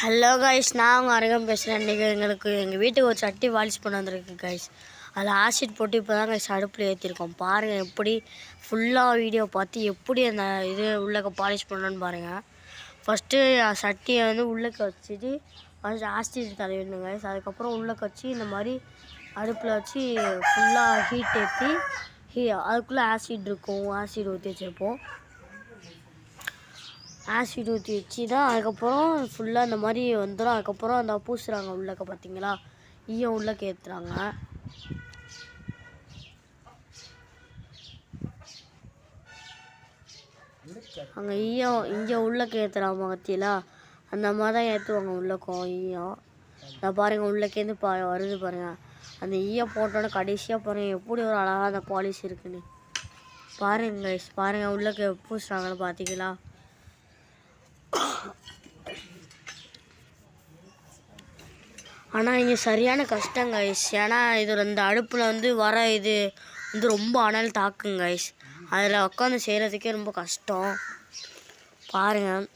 Hello guys நான் அவங்க அரங்கம் பேசுகிறேன் இன்றைக்கி எங்களுக்கு எங்கள் வீட்டுக்கு ஒரு சட்டி வாலிஸ் பண்ண வந்திருக்கு கைஸ் அதில் ஆசிட் போட்டு இப்போ தான் கைஸ் அடுப்பில் ஏற்றிருக்கோம் பாருங்கள் எப்படி ஃபுல்லாக வீடியோ பார்த்து எப்படி அந்த இது உள்ளக்க பாலிஷ் பண்ணணும்னு பாருங்கள் ஃபஸ்ட்டு சட்டியை வந்து உள்ளக்க வச்சுட்டு ஃபஸ்ட்டு ஆசிட் தடவிடணும் கைஸ் அதுக்கப்புறம் உள்ளக்க வச்சு இந்த மாதிரி அடுப்பில் வச்சு ஃபுல்லாக ஹீட் ஏற்றி ஹீ அதுக்குள்ளே ஆசிட் இருக்கும். ஆசிட் ஊற்றி வச்சுருப்போம். ஆசிட் ஊற்றி வச்சு தான் அதுக்கப்புறம் ஃபுல்லாக இந்த மாதிரி வந்துடும் அதுக்கப்புறம் அந்த பூசுகிறாங்க உள்ளக்க பார்த்தீங்களா ஈயம் உள்ளக்க ஏற்றுறாங்க அங்கே ஈயம் இங்கே உள்ளக்க ஏற்றுறாங்க பார்த்தீங்களா அந்த மாதிரி தான் ஏற்றுவாங்க உள்ளக்கம் ஈயம். நான் பாருங்கள் உள்ளக்கேந்து பா வருது பாருங்கள் அந்த ஈயம் போட்டோன்னே கடைசியாக பாருங்கள் எப்படி ஒரு அழகாக அந்த பாலிஷ் இருக்குன்னு பாருங்கள் பாருங்கள் உள்ளக்க பூசுகிறாங்கன்னு பார்த்தீங்களா ஆனால் இங்கே சரியான கஷ்டம் கைஸ் ஏன்னா இது இந்த அடுப்பில் வந்து வர இது வந்து ரொம்ப அனல் தாக்குங்க கைஸ் அதில் உட்காந்து செய்கிறதுக்கே ரொம்ப கஷ்டம். பாருங்கள்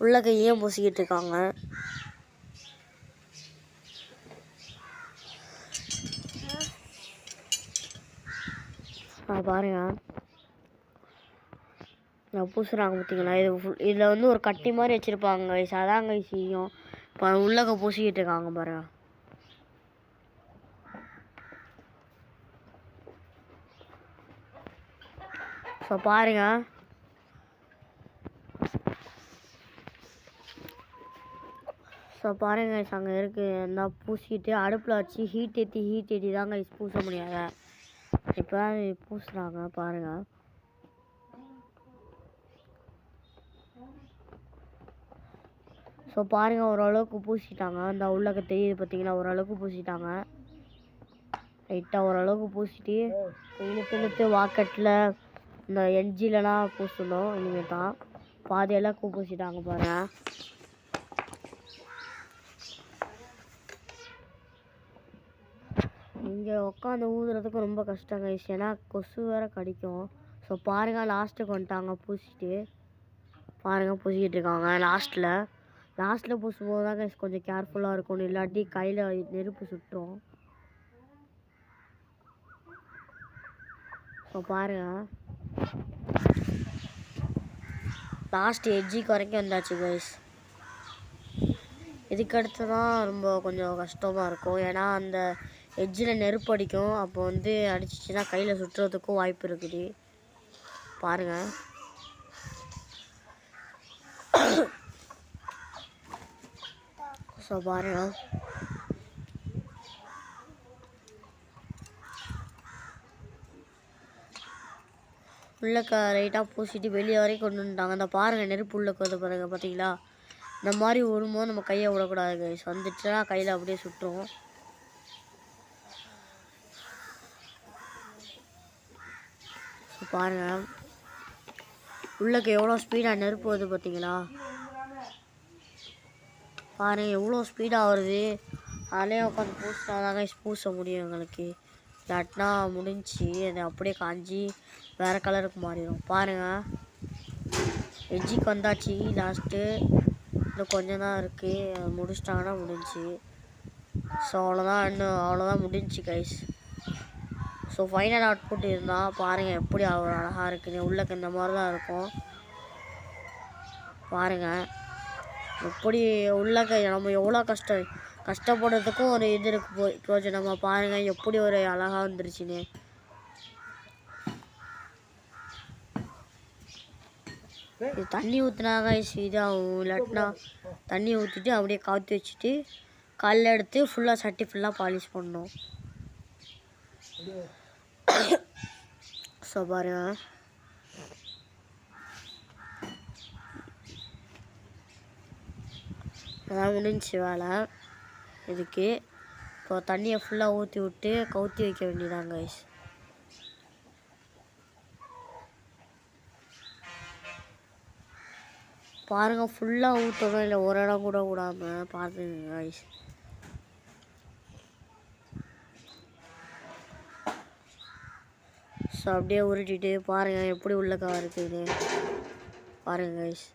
உள்ள கையே பூசிக்கிட்டு இருக்காங்க. ஆ, பாருங்க. நான் பூசுகிறாங்க பார்த்தீங்களா இது ஃபுல் இதில் வந்து ஒரு கட்டி மாதிரி வச்சுருப்பாங்க கைஸ் அதான் கைஸ் செய்யும். இப்போ உள்ளக்க பூசிக்கிட்டு இருக்காங்க பாருங்க ஸோ பாருங்க. ஸோ பாருங்க அங்கே இருக்குது என்ன பூசிக்கிட்டு அடுப்பில் வச்சு ஹீட் ஏற்றி ஹீட் ஏற்றி தான் கைஸ் பூச முடியாத. இப்போ தான் பூசுகிறாங்க பாருங்கள் ஸோ பாருங்கள் ஓரளவுக்கு பூசிட்டாங்க. அந்த உள்ளக்க தெரியுது பார்த்தீங்கன்னா ஓரளவுக்கு பூசிட்டாங்க. லைட்டாக ஓரளவுக்கு பூசிட்டு இழுத்து இழுத்து வாக்கெட்டில் இந்த எட்ஜிலலாம் பூசணும். இனிமேல் தான் பாதியெல்லாம் பூ பூசிட்டாங்க பாருங்க. இங்கே உட்காந்து ஊதுறதுக்கு ரொம்ப கஷ்டம் கைஸ் ஏன்னா கொசு வேறு கடிக்கும். ஸோ பாருங்கள் லாஸ்ட்டுக்கு வந்துட்டாங்க பூசிட்டு. பாருங்கள் பூசிக்கிட்டு இருக்காங்க லாஸ்ட்டில் லாஸ்ட்டில் பூசும்போது தான் கைஸ் கொஞ்சம் கேர்ஃபுல்லாக இருக்கணும் இல்லாட்டி கையில் நெருப்பு சுட்டுரும் இப்போ பாருங்க. லாஸ்ட் எட்ஜிக்கு வரைக்கும் வந்தாச்சு கைஸ் இதுக்கடுத்து தான் ரொம்ப கொஞ்சம் கஷ்டமாக இருக்கும். ஏன்னா அந்த எட்ஜில் நெருப்பு அடிக்கும். அப்போ வந்து அடிச்சிச்சுன்னா கையில் சுட்டுறதுக்கும் வாய்ப்பு இருக்குது. பாருங்கள் ஸோ பாருங்க உள்ளக்க லைட்டாக பூசிட்டு வெளியே வரைக்கும் கொண்டு வந்துட்டாங்க. அந்த பாருங்கள் நெருப்பு உள்ளக்க வந்து பாருங்க பார்த்தீங்களா? இந்த மாதிரி விடும்போது நம்ம கையை விடக்கூடாது கைஸ் வந்துச்சுன்னா கையில் அப்படியே சுட்டுரும். ஸோ பாருங்கள் உள்ளக்க எவ்வளோ ஸ்பீடாக நெருப்பு வருது பார்த்தீங்களா? பாரு எவ்வளோ ஸ்பீடாக வருது. அதிலே உட்காந்து பூசினா தாங்க பூச முடியும் எங்களுக்கு. இல்லாட்டினா முடிஞ்சு அது அப்படியே காஞ்சி வேறு கலருக்கு மாறிடும் பாருங்கள் எஜ்ஜிக்கு வந்தாச்சு லாஸ்ட்டு இன்னும் கொஞ்சம் தான் இருக்குது முடிச்சிட்டாங்கன்னா முடிஞ்சு. ஸோ அவ்வளோதான் இன்னும் அவ்வளோதான் முடிஞ்சு கைஸ் ஸோ ஃபைனல் அவுட்புட் இருந்தால் பாருங்கள் எப்படி அவ்வளோ அழகாக இருக்குன்னு. உள்ளக்கு இந்த மாதிரி தான் இருக்கும். பாருங்கள் எப்படி உள்ளக்க நம்ம எவ்வளோ கஷ்டம் கஷ்டப்படுறதுக்கும் ஒரு இது இருக்கு போய் நம்ம பாருங்கள் எப்படி ஒரு அழகாக வந்துருச்சுன்னு. இது தண்ணி ஊற்றுனாங்க இதாகும். இல்லாட்டினா தண்ணி ஊற்றிட்டு அப்படியே காற்றி வச்சுட்டு காலைல எடுத்து ஃபுல்லாக சட்டி ஃபுல்லாக பாலிஷ் பண்ணணும். ஸோ பாருங்கள் அதான் முடிஞ்சு வேலை இதுக்கு இப்போ தண்ணியை ஃபுல்லாக ஊற்றி விட்டு கவுத்தி வைக்க வேண்டியதாங்க கைஸ் பாருங்கள் ஃபுல்லாக ஊற்றணும் இல்லை ஒரு இடம் கூட விடாமல் பார்த்துங்க கைஸ் ஸோ அப்படியே உருட்டிட்டு பாருங்கள் எப்படி உள்ளக்கா இருக்குதுன்னு பாருங்கள் கைஸ்